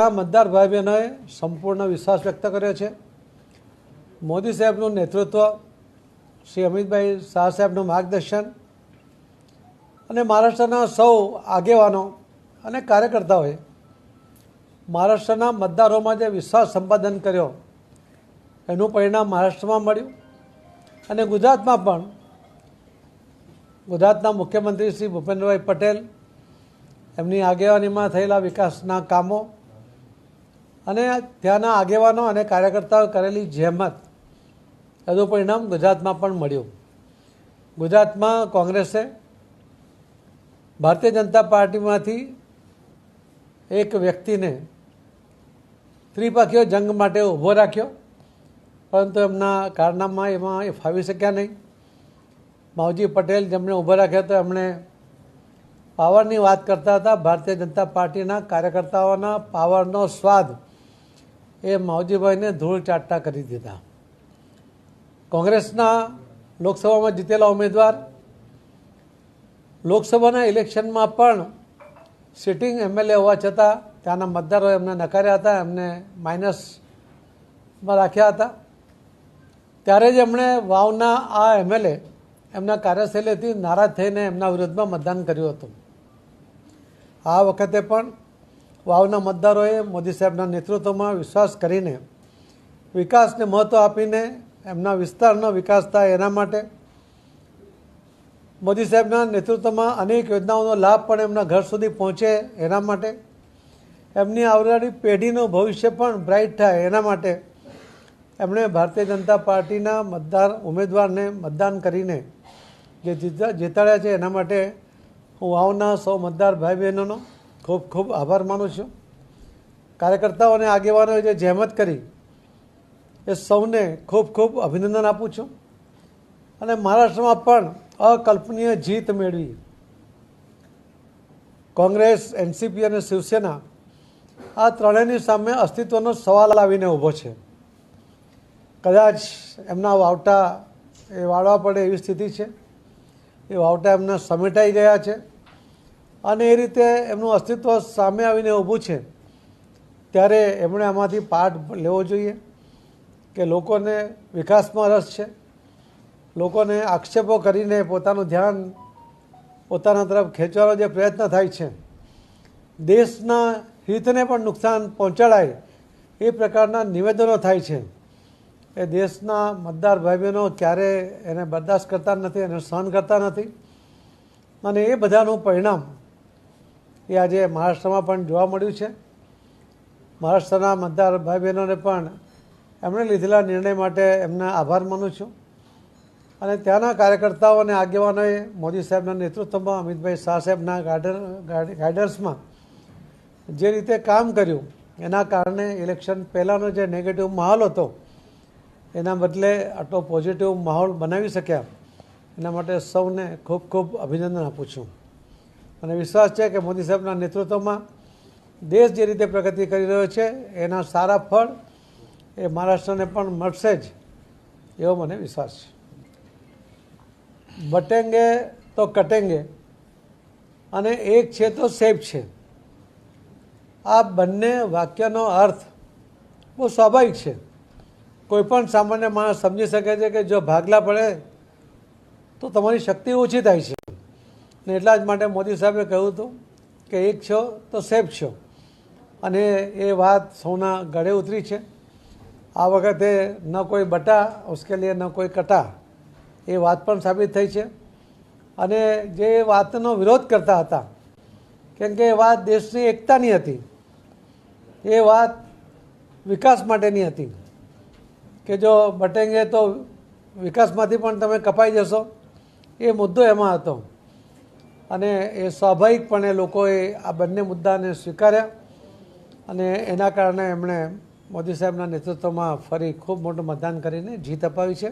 આ મતદાર ભાઈ બહેનોએ સંપૂર્ણ વિશ્વાસ વ્યક્ત કર્યો છે. મોદી સાહેબનું નેતૃત્વ, શ્રી અમિતભાઈ શાહ સાહેબનું માર્ગદર્શન અને મહારાષ્ટ્રના સૌ આગેવાનો અને કાર્યકર્તાઓએ મહારાષ્ટ્રના મતદારોમાં જે વિશ્વાસ સંપાદન કર્યો, એનું પરિણામ મહારાષ્ટ્રમાં મળ્યું અને ગુજરાતમાં પણ ગુજરાતના મુખ્યમંત્રી શ્રી ભૂપેન્દ્રભાઈ પટેલ એમની આગેવાનીમાં થયેલા વિકાસના કામો અને ત્યાંના આગેવાનો અને કાર્યકર્તાઓ કરેલી જહેમત, એનું પરિણામ ગુજરાતમાં પણ મળ્યું. ગુજરાતમાં કોંગ્રેસે ભારતીય જનતા પાર્ટીમાંથી એક વ્યક્તિને ત્રિપક્ષીય જંગ માટે ઊભો રાખ્યો, પરંતુ એમના કારનામા એમાં એ ફાવી શક્યા નહીં. માવજી પટેલ જેમણે ઊભો રાખ્યા તો એમણે પાવરની વાત કરતા હતા, ભારતીય જનતા પાર્ટીના કાર્યકર્તાઓના પાવરનો સ્વાદ એ માવજીભાઈને ધૂળ ચાટતા કરી દીધા. કોંગ્રેસના લોકસભામાં જીતેલા ઉમેદવાર, લોકસભાના ઇલેક્શનમાં પણ સિટિંગ એમએલએ હોવા છતાં ત્યાંના મતદારો એમને નકાર્યા હતા, એમને માઇનસમાં રાખ્યા હતા. ત્યારે જ એમણે વાવના આ એમએલએ એમના કાર્યશૈલીથી નારાજ થઈને એમના વિરુદ્ધમાં મતદાન કર્યું હતું. આ વખતે પણ વાવના મતદારોએ મોદી સાહેબના નેતૃત્વમાં વિશ્વાસ કરીને વિકાસને મહત્ત્વ આપીને એમના વિસ્તારનો વિકાસ થાય એના માટે મોદી સાહેબના નેતૃત્વમાં અનેક યોજનાઓનો લાભ પણ એમના ઘર સુધી પહોંચે એના માટે. એમની આવનારી પેઢીનું ભવિષ્ય પણ બ્રાઇટ થાય એના માટે એમણે ભારતીય જનતા પાર્ટીના મતદાર ઉમેદવારને મતદાન કરીને જે જીતા જીતાડ્યા છે એના માટે હું વાવના સૌ મતદાર ભાઈ બહેનોનો ખૂબ ખૂબ આભાર માનું છું. કાર્યકર્તાઓ અને આગેવાનોએ જે જહેમત કરી, એ સૌને ખૂબ ખૂબ અભિનંદન આપું છું. અને મહારાષ્ટ્રમાં પણ અકલ્પનીય જીત મેળવી. કોંગ્રેસ, એનસીપી અને શિવસેના આ ત્રણેયની સામે અસ્તિત્વનો સવાલ લાવીને ઊભો છે. કદાચ એમના વાવટા એ વાળવા પડે એવી સ્થિતિ છે. એ વાવટા એમના સમેટાઈ ગયા છે. અને એ રીતે એમનું અસ્તિત્વ સામે આવીને ઊભું છે, ત્યારે એમણે આમાંથી પાઠ લેવો જોઈએ કે લોકોને વિકાસમાં રસ છે, લોકોને આક્ષેપો કરીને પોતાનું ધ્યાન પોતાના તરફ ખેંચવાનો જે પ્રયત્ન થાય છે, દેશના હિતને પણ નુકસાન પહોંચાડાય એ પ્રકારના નિવેદનો થાય છે. એ દેશના મતદાર ભાઈ બહેનો ક્યારે એને બરદાસ્ત કરતા નથી, એને સહન કરતા નથી. અને એ બધાનું પરિણામ એ આજે મહારાષ્ટ્રમાં પણ જોવા મળ્યું છે. મહારાષ્ટ્રના મતદાર ભાઈ બહેનોને પણ એમણે લીધેલા નિર્ણય માટે એમના આભાર માનું છું. અને ત્યાંના કાર્યકર્તાઓ અને આગેવાનોએ મોદી સાહેબના નેતૃત્વમાં અમિતભાઈ શાહ સાહેબના ગાઈડર ગાઈડન્સમાં જે રીતે કામ કર્યું, એના કારણે ઇલેક્શન પહેલાંનો જે નેગેટિવ માહોલ હતો, એના બદલે આટલો પોઝિટિવ માહોલ બનાવી શક્યા. એના માટે સૌને ખૂબ ખૂબ અભિનંદન આપું છું. અને વિશ્વાસ છે કે મોદી સાહેબના નેતૃત્વમાં દેશ જે રીતે પ્રગતિ કરી રહ્યો છે, એના સારા ફળ એ મહારાષ્ટ્રને પણ મળશે જ, એવો મને વિશ્વાસ છે. બટેંગે તો કટેંગે અને એક છે તો સેફ છે. આ બંને વાક્યનો અર્થ બહુ સ્વાભાવિક છે. કોઈ પણ સામાન્ય માણસ સમજી શકે છે કે જો ભાગલા પડે, તો તમારી શક્તિ ઓછી થાય છે. ને એટલા જ માટે મોદી સાહેબે કહ્યું હતું કે એક છો તો સેફ છો. અને એ વાત સૌના ગળે ઉતરી છે. આ વખતે ન કોઈ બટા ઉસકે લીએ ન કોઈ કટા, એ વાત પણ સાબિત થઈ છે. અને જે વાતનો વિરોધ કરતા હતા, કેમ કે એ વાત દેશની એકતાની હતી, એ વાત વિકાસ માટેની હતી. કે જો બટેંગે તો વિકાસમાંથી પણ તમે કપાઈ જશો, એ મુદ્દો એમાં હતો. અને એ સ્વાભાવિકપણે લોકોએ આ બંને મુદ્દાને સ્વીકાર્યા અને એના કારણે એમણે મોદી સાહેબના નેતૃત્વમાં ફરી ખૂબ મોટું મતદાન કરીને જીત અપાવી છે.